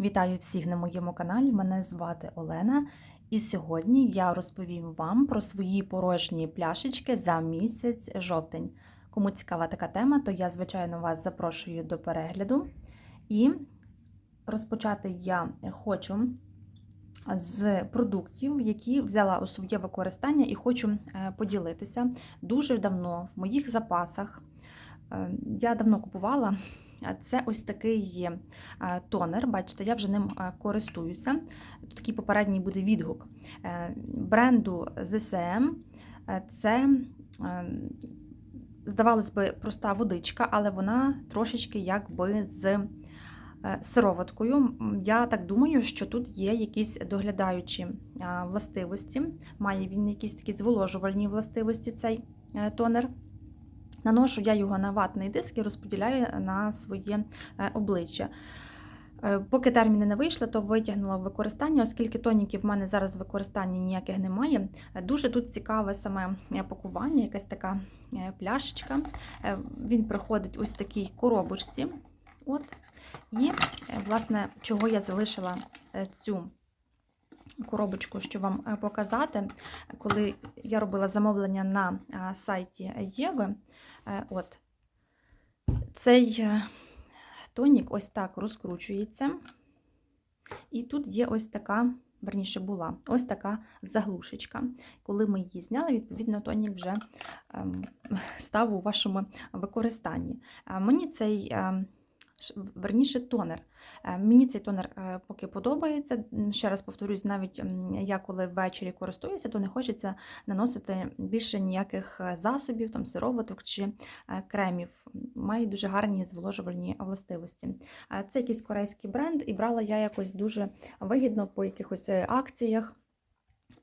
Вітаю всіх на моєму каналі. Мене звати Олена, і сьогодні я розповім вам про свої порожні пляшечки за місяць жовтень. Кому цікава така тема, то я, звичайно, вас запрошую до перегляду. І розпочати я хочу з продуктів, які взяла у своє використання і хочу е, поділитися. Дуже давно в моїх запасах е, я давно купувала. Це ось такий тонер. Бачите, я вже ним користуюся. Тут такий попередній буде відгук Е, бренду ZSM. Е, Це, е, здавалось би, проста водичка, але вона трошечки якби з сироваткою. Я так думаю, що тут є якісь доглядаючі властивості. Має він якісь такі зволожувальні властивості, цей тонер. Наношу я його на ватний диск і розподіляю на своє е, обличчя. Е, Поки терміни не вийшли, то витягнула в використання, оскільки тоніків в мене зараз в використанні ніяких немає. Е, Дуже тут цікаве саме пакування, якась така пляшечка. Він приходить ось в такій коробочці. От. І, власне, чого я залишила цю коробочку, щоб вам е, показати, коли я робила замовлення на е, сайті Єви. Е, От. Цей тонік ось так розкручується. І тут є ось така, верніше була, ось така заглушечка. Коли ми її зняли, відповідно, тонік вже ем, став у вашому використанні. Мені цей, ем, верніше, тонер. Е, Мені цей тонер е, поки подобається. Ще раз повторюсь, навіть я коли ввечері користуюся, то не хочеться наносити більше ніяких е, засобів, там сироваток чи кремів. Має дуже гарні зволожувальні властивості. Це якийсь корейський бренд, і брала я якось дуже вигідно по якихось акціях.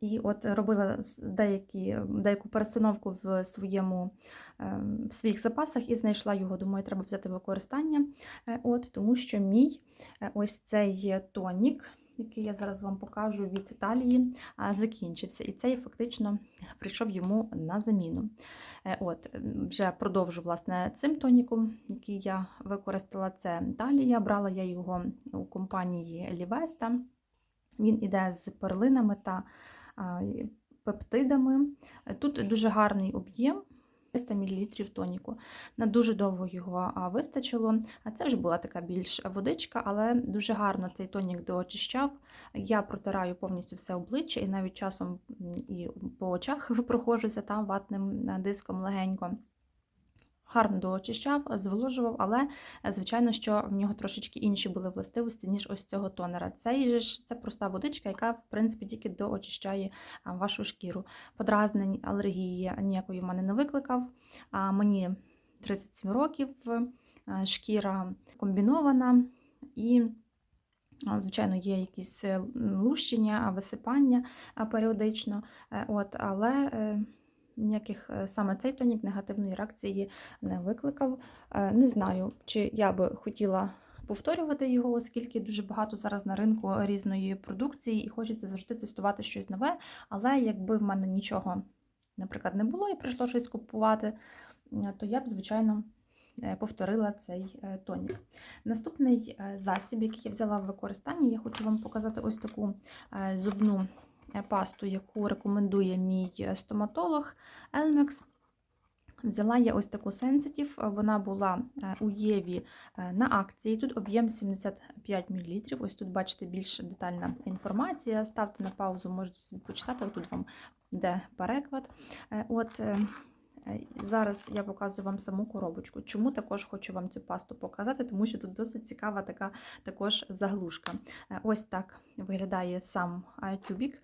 І от робила деякі, деяку перестановку в своєму ем, в своїх запасах і знайшла його. Думаю, треба взяти використання. Е, От, тому що мій е, ось цей тонік, який я зараз вам покажу від Італії, закінчився. І цей фактично прийшов йому на заміну. Е, От, вже продовжу власне цим тоніком, який я використала. Це Італія. Брала я його у компанії Лівеста. Він іде з перлинами та пептидами. Тут дуже гарний об'єм. 300 мл тоніку. На дуже довго його вистачило. А це вже була така більш водичка, але дуже гарно цей тонік доочищав. Я протираю повністю все обличчя і навіть часом і по очах проходжуся там ватним диском легенько. Гарно доочищав, зволожував, але звичайно, що в нього трошечки інші були властивості, ніж ось цього тонера. Же ж це проста водичка, яка в принципі тільки доочищає вашу шкіру. Подразнень, алергії ніякої в мене не викликав. Мені 37 років, е, шкіра комбінована і. Звичайно, є якісь е, лущення, висипання періодично, Е, от, але ніяких е, саме цей тонік негативної реакції не викликав. Е, Не знаю, чи я би хотіла повторювати його, оскільки дуже багато зараз на ринку різної продукції, і хочеться завжди тестувати щось нове. Але якби в мене нічого, наприклад, не було і прийшло щось купувати, то я б, звичайно, е, повторила цей тонік. Наступний засіб, який я взяла в використання, я хочу вам показати ось таку зубну пасту, яку рекомендує мій е, стоматолог Elmex. Взяла я ось таку сенситів, вона була е, у Єві е, на акції. Тут об'єм 75 мл. Ось тут бачите більш детальна інформація. Ставте на паузу, можете собі почитати. Тут вам де переклад. Е, От е, е, зараз я показую вам саму коробочку. Чому також хочу вам цю пасту показати, тому що тут досить цікава така також заглушка. Е, Ось так виглядає сам е, тюбік.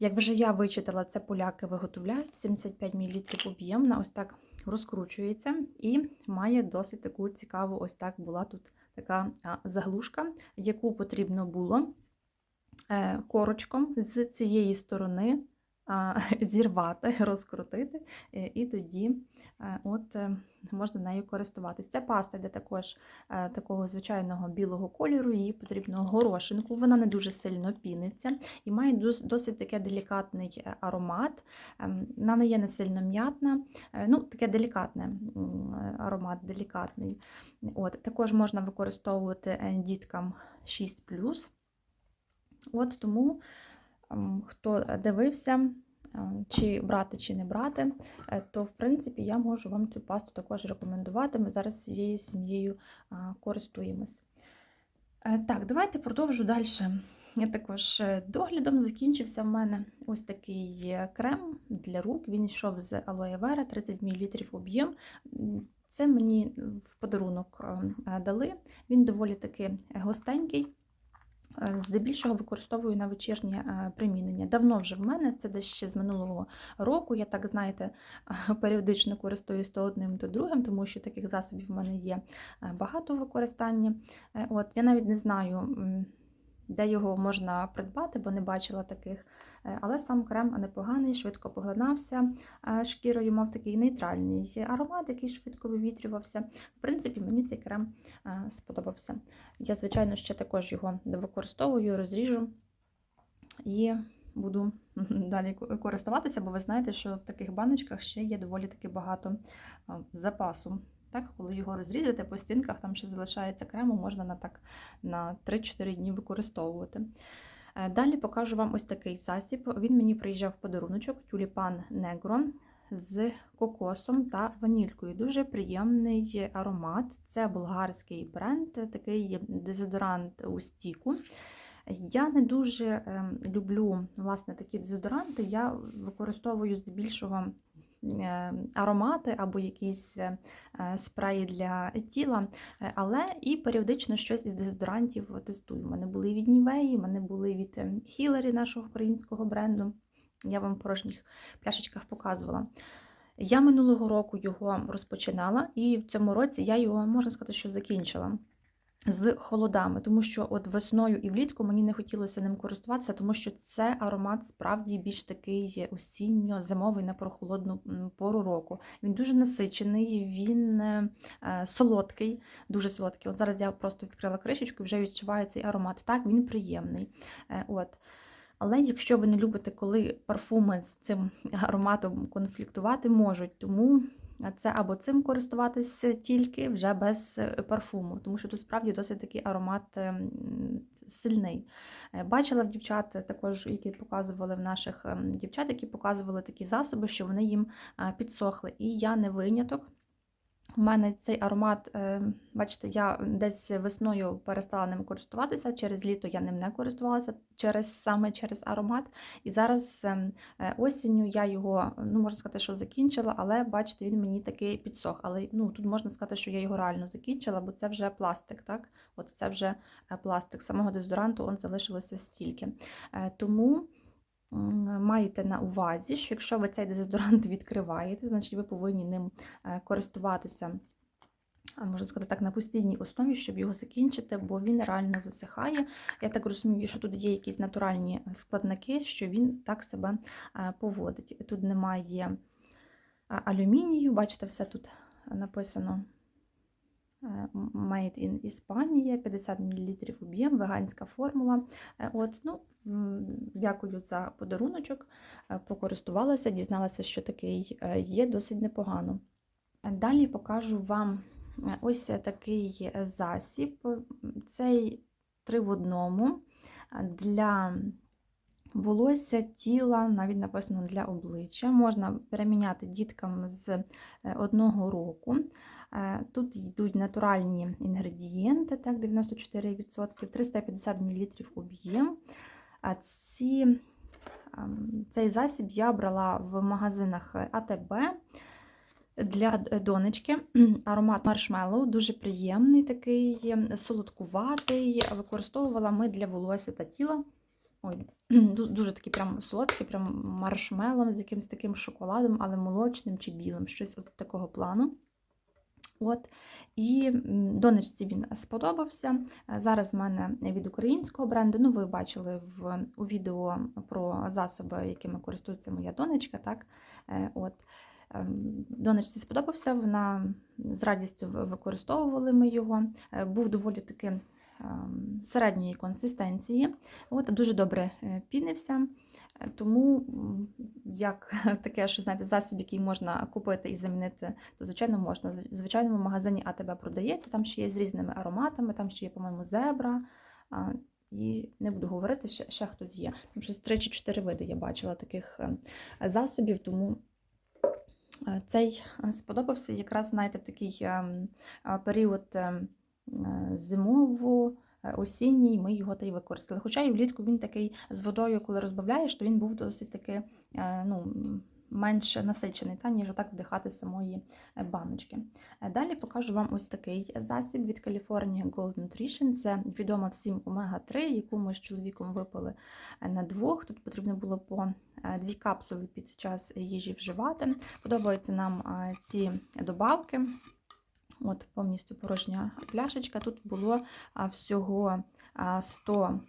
Як вже я вичитала, це поляки виготовляють 75 мл об'ємна, ось так розкручується і має досить таку цікаву, ось так була тут така заглушка, яку потрібно було е, корочком з цієї сторони зірвати, розкрутити, е, і тоді е, от е, можна нею користуватися. Ця паста йде також такого звичайного білого кольору, її потрібно горошинку. Вона не дуже сильно піниться і має досить таке делікатний аромат. Ем, Вона не є не сильно м'ятна, ну таке делікатне аромат, делікатний. От, також можна використовувати діткам 6 От тому, хто дивився, е, чи брати, чи не брати, е, то в принципі я можу вам цю пасту також рекомендувати. Ми зараз цією сім'єю користуємось. Е, Так, давайте продовжу далі. Я також е, доглядом закінчився в мене ось такий е, крем для рук. Він йшов з алоє вера, 30 мл об'єм. Це мені в подарунок е, дали. Він доволі таки густенький. Е, Здебільшого використовую на вечірнє е, примінення. Давно вже в мене, це десь ще з минулого року. Я так, знаєте, періодично користуюсь то одним, то другим, тому що таких засобів в мене є е, багато в використанні. От, я навіть не знаю, де його можна придбати, бо не бачила таких. Е, Але сам крем непоганий, швидко поглинався е, шкірою, мав такий нейтральний аромат, який швидко вивітрювався. В принципі, мені цей крем е, сподобався. Я, звичайно, ще також його використовую, розріжу і буду далі користуватися, бо ви знаєте, що в таких баночках ще є доволі таки багато запасу. Так, коли його розрізати по стінках, там ще залишається крему, можна на так на 3-4 дні використовувати. Е, Далі покажу вам ось такий засіб. Він мені приїжджав в подаруночок Тюліпан Негро з кокосом та ванількою. Дуже приємний аромат. Це болгарський бренд, такий дезодорант у стіку. Я не дуже ем, люблю власне такі дезодоранти. Я використовую здебільшого аромати або якісь е, спреї для тіла, Е, але і періодично щось із дезодорантів тестую. У мене були від Нівеї, у мене були від Хілері, нашого українського бренду. Я вам в порожніх пляшечках показувала. Я минулого року його розпочинала, і в цьому році я його, можна сказати, що закінчила з холодами, тому що от весною і влітку мені не хотілося ним користуватися, тому що це аромат справді більш такий осінньо-зимовий на прохолодну пору року. Він дуже насичений, він е, е, солодкий, дуже солодкий. От зараз я просто відкрила кришечку і вже відчуваю цей аромат. Так, він приємний. Е, От. Але якщо ви не любите, коли парфуми з цим ароматом конфліктувати можуть, тому це або цим користуватися тільки вже без е, парфуму, тому що тут справді досить такий аромат ем, сильний. Е, Бачила дівчат також, які показували в наших ем, дівчат, які показували такі засоби, що вони їм е, підсохли. І я не виняток. У мене цей аромат, е, бачите, я десь весною перестала ним користуватися, через літо я ним не користувалася через саме через аромат. І зараз ем, е, осінню я його, ну можна сказати, що закінчила, але бачите, він мені такий підсох. Але ну тут можна сказати, що я його реально закінчила, бо це вже пластик, так? От це вже е, пластик. Самого дезодоранту он залишилося стільки. Е, Тому. М, Маєте на увазі, що якщо ви цей дезодорант відкриваєте, значить ви повинні ним е, користуватися, можна сказати так, на постійній основі, щоб його закінчити, бо він реально засихає. Я так розумію, що тут є якісь натуральні складники, що він так себе е, поводить. Тут немає алюмінію, бачите, все тут написано. Е, Made in Іспанія, 50 мл об'єм, веганська формула. Е, От, ну, дякую за подаруночок. Е, Покористувалася, дізналася, що такий є досить непогано. Далі покажу вам ось такий засіб. Цей три в одному для волосся, тіла, навіть написано для обличчя. Можна переміняти діткам з одного року. Е, Тут йдуть натуральні інгредієнти, так, 94%, 350 мл об'єм. А ці, ем, цей засіб я брала в магазинах АТБ для донечки. Аромат маршмеллоу, дуже приємний, такий солодкуватий. Використовувала ми для волосся та тіла. Ой, дуже такий прям солодкий, прям маршмеллоу з якимось таким шоколадом, але молочним чи білим, щось от такого плану. От. І донечці він сподобався. Е, Зараз в мене від українського бренду. Ну, ви бачили в, у відео про засоби, якими користується моя донечка. Так? Е, От. Ем, Донечці сподобався, вона з радістю використовували ми його. Е, Був доволі таки середньої консистенції. От, дуже добре е, пінився. Е, Тому як таке, що знаєте, засіб, який можна купити і замінити, то звичайно можна. Зв- В магазині АТБ продається, там ще є з різними ароматами, там ще є, по-моєму, зебра. І не буду говорити, ще, ще хтось є. Там щось 3 чи 4 види я бачила таких е, засобів, тому е, цей сподобався якраз, знаєте, в такий ем, період е, зимово. е, Осінній ми його та й використали. Хоча і влітку він такий з водою, коли розбавляєш, то він був досить таки е, ну, менш насичений, та, ніж отак вдихати самої баночки. Далі покажу вам ось такий засіб від California Gold Nutrition. Це відома всім омега-3, яку ми з чоловіком випили на двох. Тут потрібно було по дві капсули під час їжі вживати. Подобаються нам ці добавки. От повністю порожня пляшечка. Тут було всього 100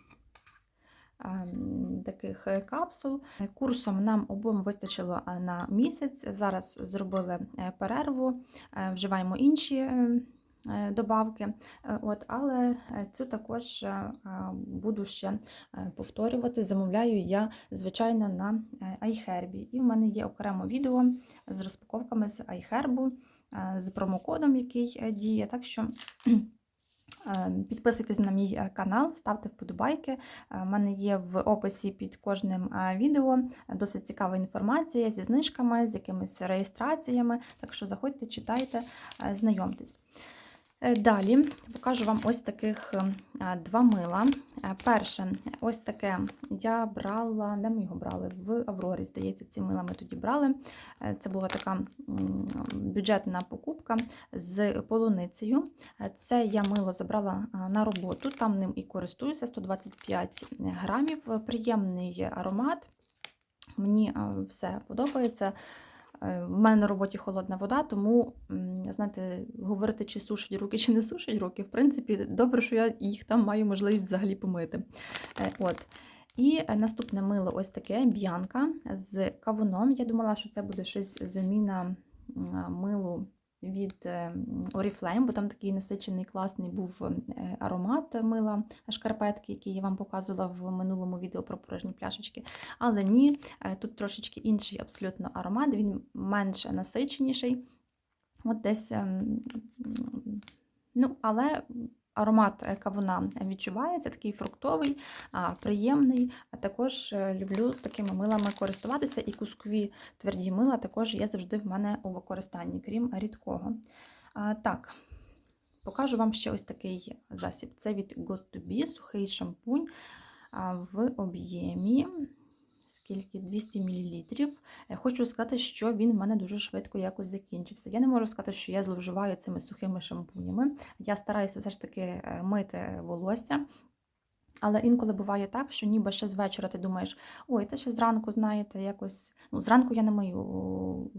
таких е, капсул. Курсом нам обом вистачило на місяць. Зараз зробили е, перерву, е, вживаємо інші. Добавки, от, але цю також буду ще повторювати. Замовляю я, звичайно, на iHerb. І в мене є окремо відео з розпаковками з iHerb, з промокодом, який е, діє. Так що е, підписуйтесь на мій е, канал, ставте вподобайки. У мене є в описі під кожним е, відео досить цікава інформація зі знижками, з якимись реєстраціями. Так що заходьте, читайте, е, знайомтесь. Е, Далі покажу вам ось таких е, два мила. Е, Перше, ось таке я брала, де ми його брали? В Аврорі, здається, ці мила ми тоді брали. Це була така бюджетна покупка з полуницею. Це я мило забрала на роботу, там ним і користуюся 125 грамів. Приємний аромат. Мені все подобається. Е, В мене на роботі холодна вода, тому, знаєте, говорити, чи сушать руки, чи не сушать руки, в принципі, добре, що я їх там маю можливість взагалі помити. Е, От. І е, наступне мило ось таке б'янка з кавуном. Я думала, що це буде щось заміна милу від е, Oriflame, бо там такий насичений класний був е, аромат мила шкарпетки, який я вам показувала в минулому відео про порожні пляшечки. Але ні, е, тут трошечки інший абсолютно аромат, він менш насиченіший. От десь, ем, ну, але аромат е, кавуна відчувається, такий фруктовий, приємний. А також е, люблю такими милами користуватися, і кускові тверді мила також є завжди в мене у використанні, крім рідкого. Так, покажу вам ще ось такий засіб. Це від Got to Be, сухий шампунь в об'ємі. Скільки 200 мл. Хочу сказати, що він в мене дуже швидко якось закінчився. Я не можу сказати, що я зловживаю цими сухими шампунями. Я стараюся все ж таки е, мити волосся. Але інколи буває так, що ніби ще з вечора ти думаєш, ой, та ще зранку, знаєте, якось. Ну, зранку я не мию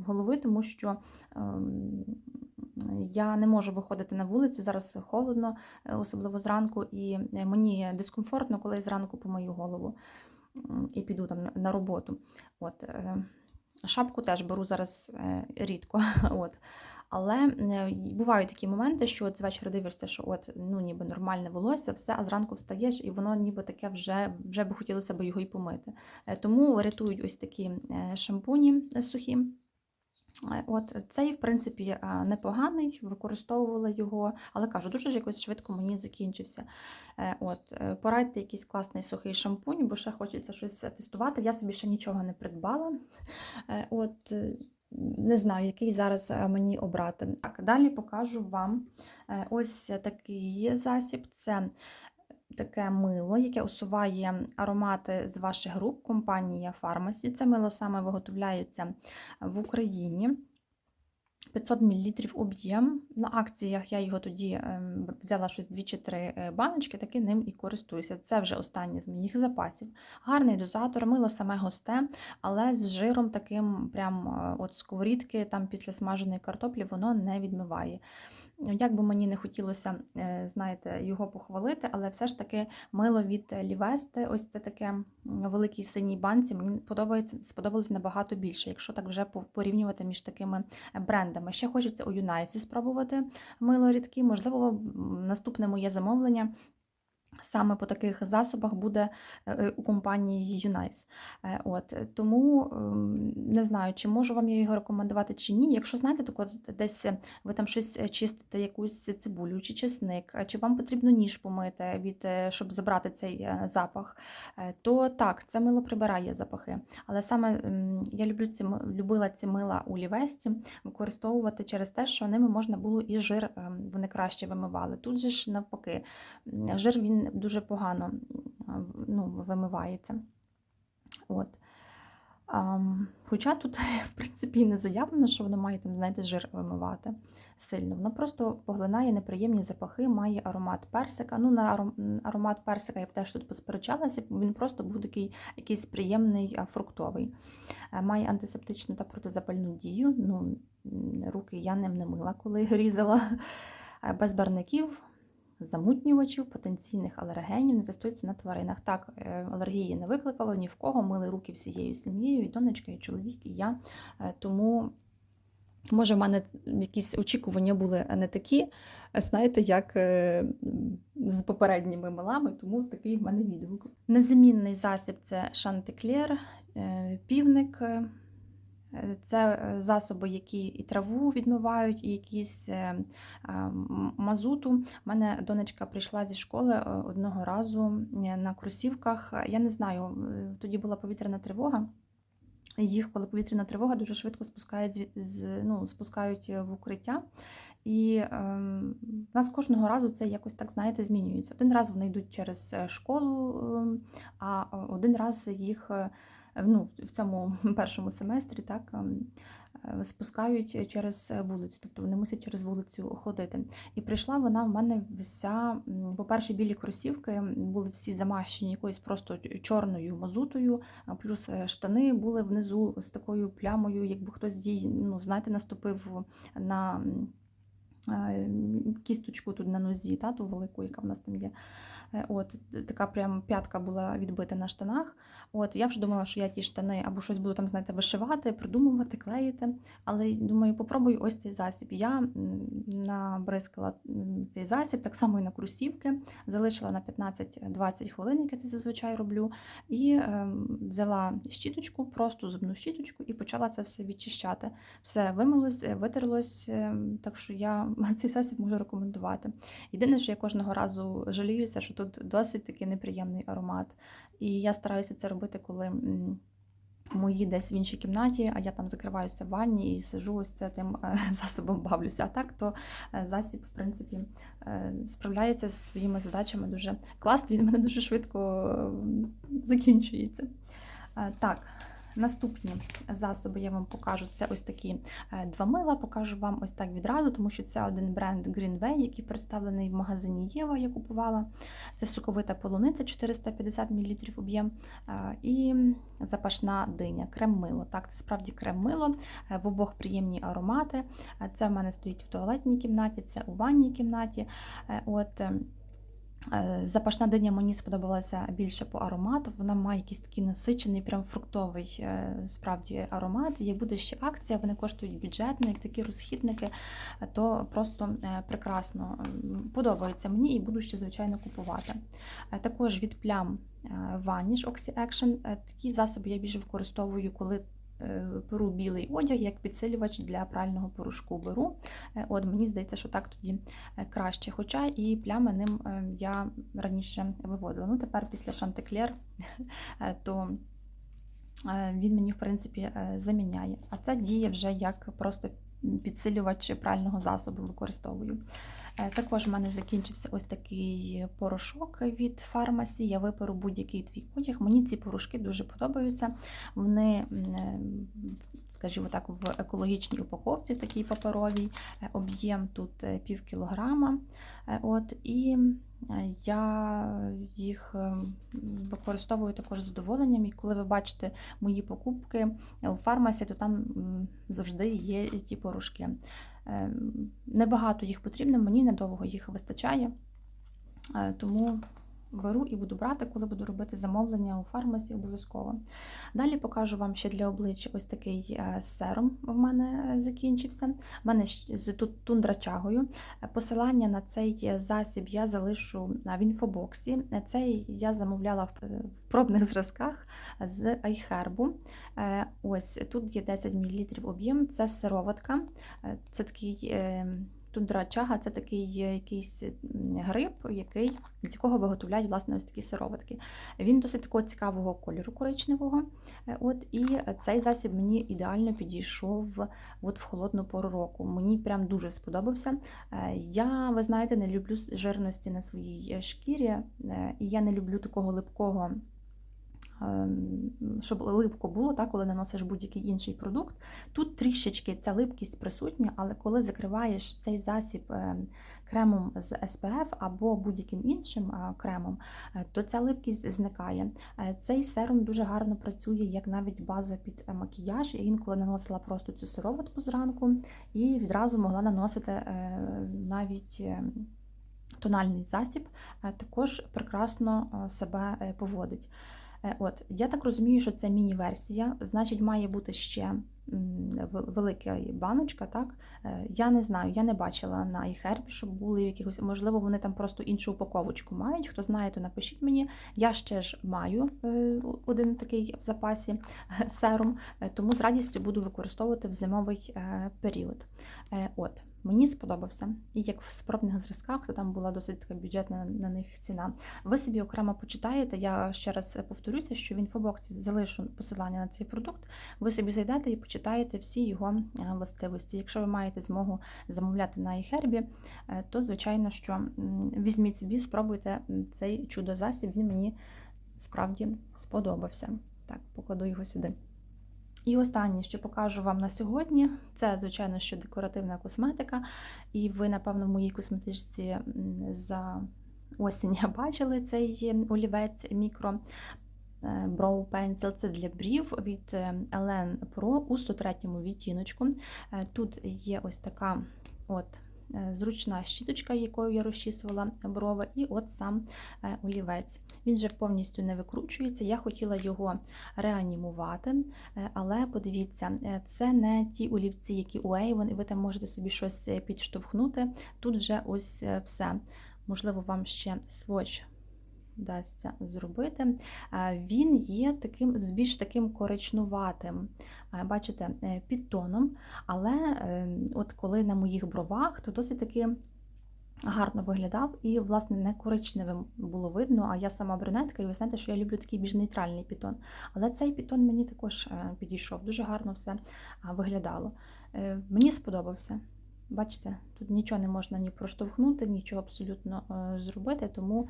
голови, тому що ем, я не можу виходити на вулицю. Зараз холодно, е, особливо зранку, і е, мені дискомфортно, коли зранку помию голову і піду там на- роботу. От, е, шапку теж беру зараз е, рідко. От. Але е, бувають такі моменти, що от з дивишся, що от ну ніби нормальне волосся, все, а зранку встаєш, і воно ніби таке вже, вже би хотілося б його і помити. Тому рятують ось такі шампуні сухі. Е, От цей, в принципі, е, непоганий, використовувала його, але кажу, дуже ж якось швидко мені закінчився. Е, От, порадьте якийсь класний сухий шампунь, бо ще хочеться щось тестувати. Я собі ще нічого не придбала. От, не знаю, який зараз мені обрати. Так, далі покажу вам ось такий засіб. Це таке мило, яке усуває аромати з ваших груп, компанія Pharmacy. Це мило саме виготовляється в Україні. 500 мл об'єм. На акціях я його тоді ем, взяла щось 2 чи 3 е, баночки, таки ним і користуюся. Це вже останнє з моїх запасів. Гарний дозатор, мило саме густе, але з жиром таким, прям е, от сковорідки, там після смаженої картоплі, воно не відмиває. Як би мені не хотілося, е, знаєте, його похвалити, але все ж таки мило від Лівести, ось це таке великій синій банці, мені подобається, сподобалось набагато більше, якщо так вже по- порівнювати між такими брендами. Ще хочеться у Юнайсі спробувати мило рідкі. Можливо, наступне моє замовлення. Саме по таких засобах буде е, у компанії Юнайс. Е, От тому ем, не знаю, чи можу вам я його рекомендувати чи ні. Якщо знаєте, так десь ви там щось е, чистите, якусь цибулю чи чесник, е, чи вам потрібно ніж помити від е, щоб забрати цей е, запах, е, то так, це мило прибирає запахи. Але саме я люблю ці любила ці мила у лівесті використовувати через те, що ними можна було і жир ем, вони краще вимивали. Тут же ж навпаки, жир він дуже погано ну, вимивається. От. Ам, хоча тут, в принципі, не заявлено, що воно має там, знаєте, жир вимивати сильно. Воно просто поглинає неприємні запахи, має аромат персика. Ну, на аромат персика я б теж тут посперечалася, він просто був такий якийсь приємний, фруктовий. Е, Має антисептичну та протизапальну дію. Ну, руки я ним не мила, коли різала. Е, Без барників, замутнювачів, потенційних алергенів, не тестується на тваринах. Так, е, алергії не викликало ні в кого, мили руки всією сім'єю, і донечка, і чоловік, і я. Е, Тому, може, в мене якісь очікування були не такі, знаєте, як е, з попередніми милами, тому такий в мене відгук. Незамінний засіб це Шантеклер, е, півник. Це е, засоби, які і траву відмивають, і якісь е, мазуту. У мене донечка прийшла зі школи е, одного разу на кросівках. Я не знаю, тоді була повітряна тривога. Їх, коли повітряна тривога, дуже швидко спускають з, ну, спускають в укриття. І ем, нас кожного разу це якось так, знаєте, змінюється. Один раз вони йдуть через школу, ем, а один раз їх ну, в цьому першому семестрі так, ем, е, спускають через вулицю, тобто вони мусять через вулицю ходити. І прийшла вона в мене вся, по-перше, білі кросівки були всі замащені якоюсь просто чорною мазутою, плюс е, штани були внизу з такою плямою, якби хтось їй, ну, знаєте, наступив на. Е, Кісточку тут на нозі, та, ту велику, яка в нас там є. Е, От, така прям п'ятка була відбита на штанах. От, я вже думала, що я ті штани або щось буду там, знаєте, вишивати, придумувати, клеїти. Але думаю, попробую ось цей засіб. Я набризкала цей засіб, так само і на кросівки, залишила на 15-20 хвилин, як я це зазвичай роблю, і е, взяла щіточку, просто зубну щіточку, і почала це все відчищати. Все вимилось, е, витерлось, так що я цей засіб можу рекомендувати. Єдине, що я кожного разу жаліюся, що тут досить такий неприємний аромат. І я стараюся це робити, коли. Мої десь в іншій кімнаті, а я там закриваюся в ванні і сижу ось це тим е, засобом бавлюся. А так то е, засіб, в принципі, е, справляється зі своїми задачами дуже класно, він мене дуже швидко закінчується. Так, наступні засоби я вам покажу. Це ось такі е, два мила. Покажу вам ось так відразу, тому що це один бренд Greenway, який представлений в магазині Єва. Я купувала. Це соковита полуниця 450 мл об'єм е, і запашна диня, крем-мило. Так, це справді крем-мило, е, в обох приємні аромати. Це в мене стоїть в туалетній кімнаті, це у ванній кімнаті. От. Е, Запашна диня мені сподобалася більше по аромату. Вона має якийсь такий насичений, прям фруктовий е, справді аромат. Як буде ще акція, вони коштують бюджетно, як такі розхідники, то просто е, прекрасно подобається мені і буду ще, звичайно, купувати. Також від плям Vanish Oxy Action. Такі засоби я більше використовую, коли беру білий одяг як підсилювач для прального порошку беру. Е, От мені здається, що так тоді е, краще. Хоча і плями ним е, я раніше виводила. Ну, тепер після Шантеклер, е, то е, він мені, в принципі, е, заміняє. А це діє вже як просто підсилювач прального засобу використовую. Е, Також в мене закінчився ось такий порошок від фармасі. Я виперу будь-який твій одяг. Мені ці порошки дуже подобаються. Вони, е, скажімо так, в екологічній упаковці, в такій паперовій. Е, Об'єм тут е, пів кілограма. Е, От, і я їх використовую також з задоволенням. І коли ви бачите мої покупки у фармасі, то там завжди є ті порошки. Небагато їх потрібно, мені недовго їх вистачає, тому беру і буду брати, коли буду робити замовлення у фармасі обов'язково. Далі покажу вам ще для обличчя ось такий е, серум в мене е, закінчився. У мене з тут тундрачагою. Е, Посилання на цей засіб я залишу в інфобоксі. Цей я замовляла в е, пробних зразках з айхербу. Ось тут є 10 мл об'єм, це сироватка. Це такий е, тундра чага, це такий е, якийсь гриб, який, з якого виготовляють власне ось такі сироватки. Він досить такого цікавого кольору коричневого. Е, От, і цей засіб мені ідеально підійшов от в холодну пору року. Мені прям дуже сподобався. Е, Я, ви знаєте, не люблю жирності на своїй шкірі, і я не люблю такого липкого. Ем, Щоб липко було, так, коли наносиш будь-який інший продукт. Тут трішечки ця липкість присутня, але коли закриваєш цей засіб е, кремом з SPF або будь-яким іншим е, кремом, е, то ця липкість зникає. Е, Цей серум дуже гарно працює як навіть база під макіяж. Я інколи наносила просто цю сироватку зранку і відразу могла наносити навіть. Тональний засіб також прекрасно себе поводить. Е, От, я так розумію, що це міні-версія, значить, має бути ще велика баночка. Так? Е, Я не знаю, я не бачила на iHerb, щоб були якихось, можливо, вони там просто іншу упаковочку мають. Хто знає, то напишіть мені. Я ще ж маю е, один такий в запасі серум, тому з радістю буду використовувати в зимовий період. От, мені сподобався. І як в спробних зразках, то там була досить така бюджетна на них ціна. Ви собі окремо почитаєте. Я ще раз повторюся, що в інфобоксі залишу посилання на цей продукт. Ви собі зайдете і почитаєте всі його е, властивості. Якщо ви маєте змогу замовляти на iHerb, е, то звичайно, що візьміть собі, спробуйте цей чудо-засіб. Він мені справді сподобався. Так, покладу його сюди. І останнє, що покажу вам на сьогодні, це, звичайно, що декоративна косметика. І ви, напевно, в моїй косметичці за осінь бачили цей олівець мікро. е, Brow Pencil це для брів від е, Pro у 103 відтіночку. Е, Тут є ось така от зручна щіточка, якою я розчісувала брови, і от сам е, олівець. Він же повністю не викручується. Я хотіла його реанімувати, е, але подивіться, е, це не ті олівці, які у Avon, і ви там можете собі щось е, підштовхнути. Тут вже ось е, все. Можливо, вам ще сводч вдасться зробити. Він є таким з більш таким коричнуватим, бачите, е, підтоном, але е, от коли на моїх бровах, то досить таки гарно виглядав і, власне, не коричневим було видно, а я сама брюнетка, і ви знаєте, що я люблю такий більш нейтральний пітон. Але цей пітон мені також е, підійшов, дуже гарно все виглядало. Мені сподобався. Бачите, тут нічого не можна ні проштовхнути, нічого абсолютно зробити, тому,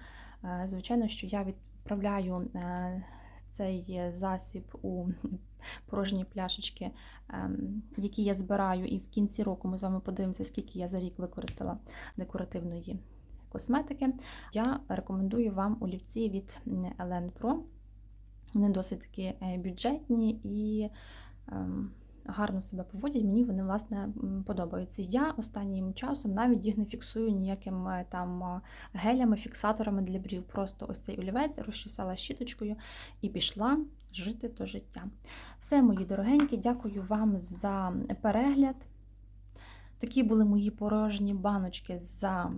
звичайно, що я відправляю е, цей засіб у порожні пляшечки, ем, які я збираю, і в кінці року ми з вами подивимося, скільки я за рік використала декоративної косметики. Я рекомендую вам олівці від Elen Pro. Вони досить такі е, бюджетні і ем, гарно себе поводять. Мені вони власне подобаються. Я останнім часом навіть їх не фіксую ніяким е, там е, гелями, фіксаторами для брів. Просто ось цей олівець розчесала щіточкою і пішла жити то життя. Все, мої дорогенькі, дякую вам за перегляд. Такі були мої порожні баночки за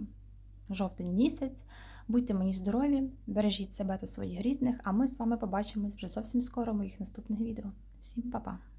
жовтень місяць. Будьте мені здорові, бережіть себе та своїх рідних, а ми з вами побачимось вже зовсім скоро в моїх наступних відео. Всім па-па!